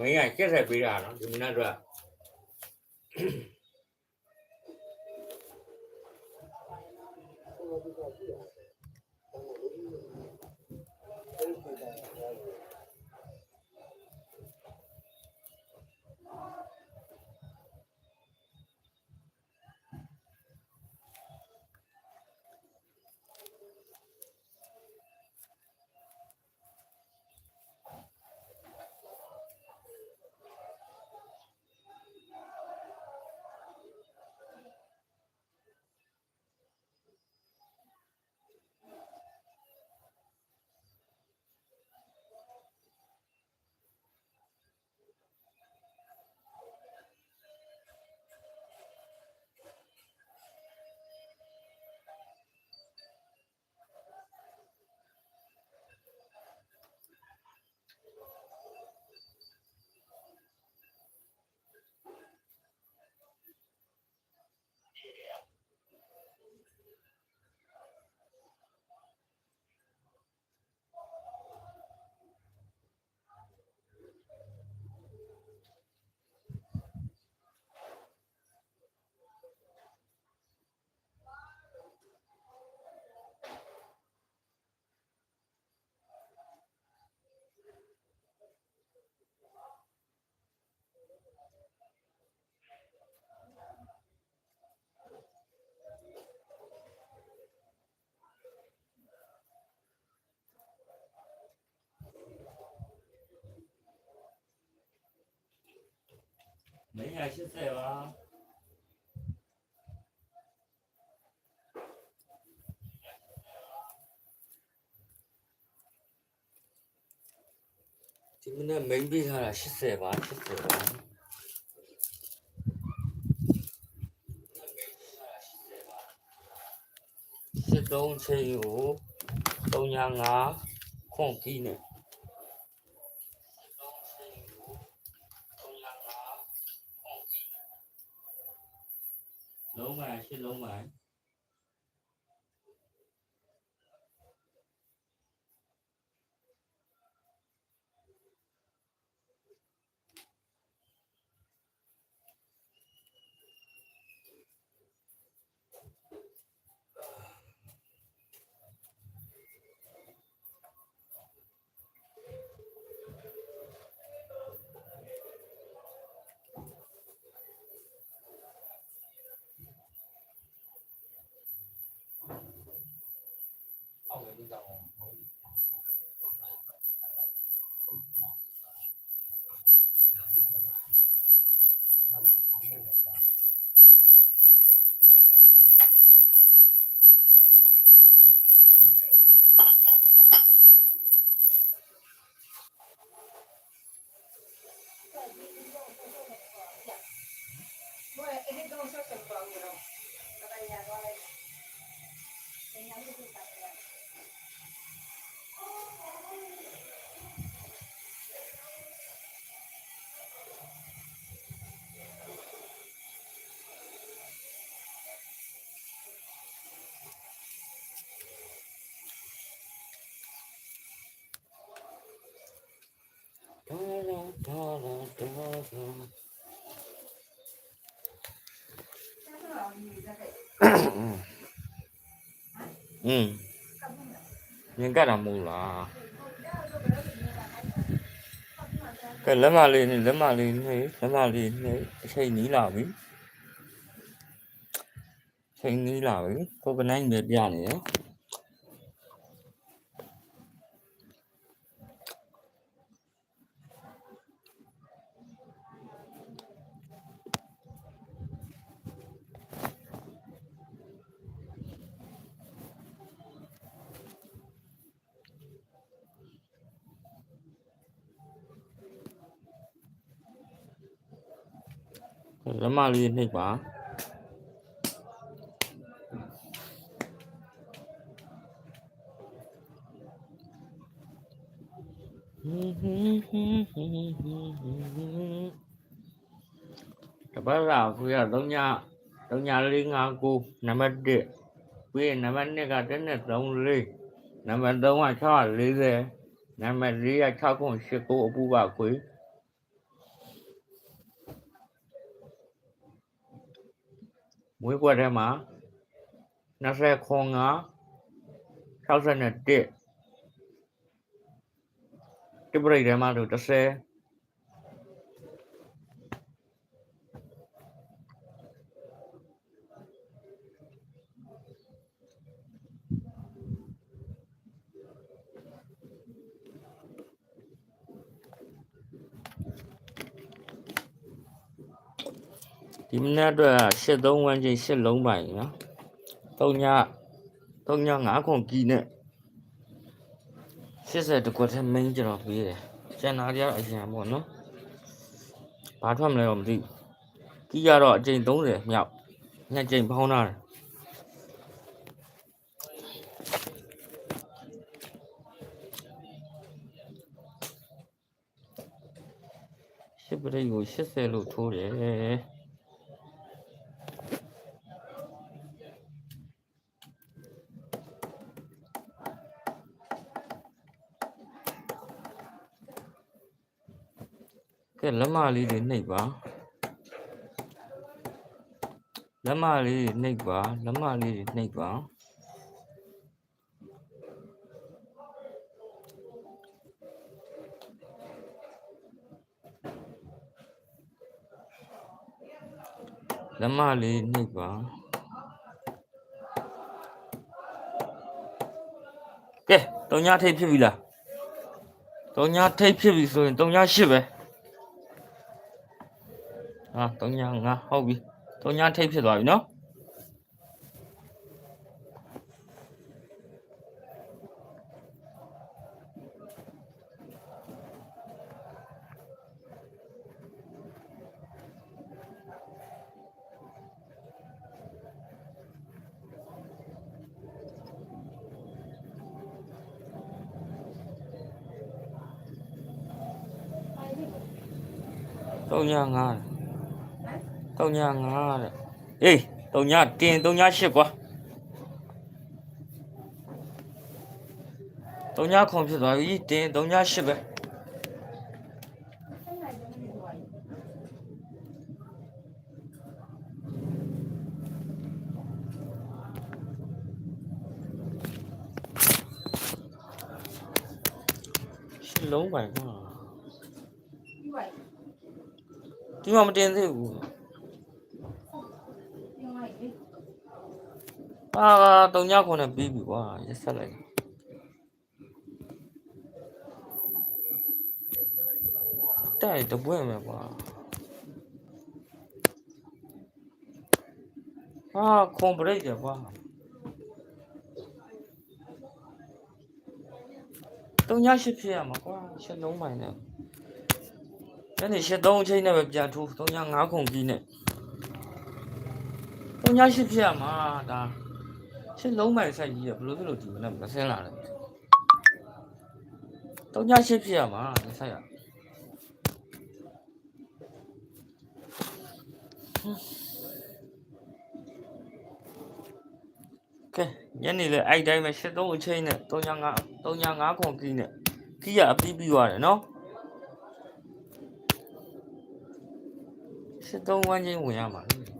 မင်းကကျက်ဆက်ပေးတာနော်ဒီမနက်တော့ မင်းက80ပါဒီမနေ့မိန်ပေးထားတာ80ပါ80ပါစစ်တုံးချိန်ကို305ခွန်ကီးနဲ့ လုံးပါရှစ်လုံးပါ ဒါလာဒါလာဒါလာ อืมမြင်ကြတာမဟုတ်လားကဲလက်မလေးနဲ့လက်မလေးနဲ့လက်မလေးနဲ့အချိန်နီးလာပြီချိန်နီးလာပြီကိုကနိုင်ပဲပြနေတယ် Ramali này bà. Các bác là bây giờ đông nhà đông nhà liên ngang cu nằm ăn địa bây nằm ăn nè cả đến nè đông liên နဲ့3 4နံပါတ်3က640နံပါတ်4က6ခု8ခုအပူပါခွေမွေးကွက်ထဲမှာ20ခွန်က61တိပရိတ်ထဲမှာဆို30 ဒီမနေ့အတွက်83ဝန်းကျင်8လုံးပိုင်နော်3ည3ည9ခွန်ကီနဲ့80တကွက်ထဲမင်းကျွန်တော်ပေးတယ်ကျန်တာကြတော့အရင်ပေါ့နော်ဘာထွက်မလဲတော့မသိဘူးကီကတော့အကျိန်30မြောက်ညကျိန်ဖောင်းထားတယ်ရှစ်ပရိတ်ကို80လို့ထိုးတယ် ကဲလက်မလေးတွေနှိပ်ပါလက်မလေးတွေနှိပ်ပါလက်မလေးတွေနှိပ်ပါလက်မလေးနှိပ်ပါကဲတုံညာထိပ်ဖြစ်ပြီလားတုံညာထိပ်ဖြစ်ပြီဆိုရင်တုံညာရှစ်ပဲ ဟာ3ည5ဟုတ်ပြီ3ညထိပ်ဖြစ်သွားပြီနော်3ည5 3ည5တဲ့အေး3ညတင်3ည8ကွာ3ညခွန်ဖြစ်သွားပြီတင်3ည8ပဲရှစ်လုံးပိုင်ကွာဒီမှာမတင်သေးဘူး အာတုံညခွန်နဲ့ပြီးပြီကွာရက်ဆက်လိုက်တိုက်တပွင့်မယ်ကွာအာခွန်ဘရိတ်တယ်ကွာတုံညရှိဖြစ်ရမှာကွာရှစ်လုံးမိုင်နဲ့ညနေရှစ်သုံးအချိန်နဲ့ပဲပြန်ထိုးတုံညငါးခွန်ကြီးနဲ့တုံညရှိဖြစ်ရမှာဒါ ရှစ်လုံးမိုင်ဆိုင်ကြီးကဘယ်လိုဖြစ်လို့ဒီမနဲ့မဆင်းလာလဲတောင်းကြရှစ်ဖြစ်ရမှာဒီဆိုင်ရကဲညနေလေအဲ့တိုင်းပဲရှစ်သုံးအချိန်နဲ့395 395ခွန်ကြီးနဲ့ကြီးရအပြီးပြီးသွားတယ်နော်ရှစ်သုံးဝန်းချင်းဝင်ရမှာလေ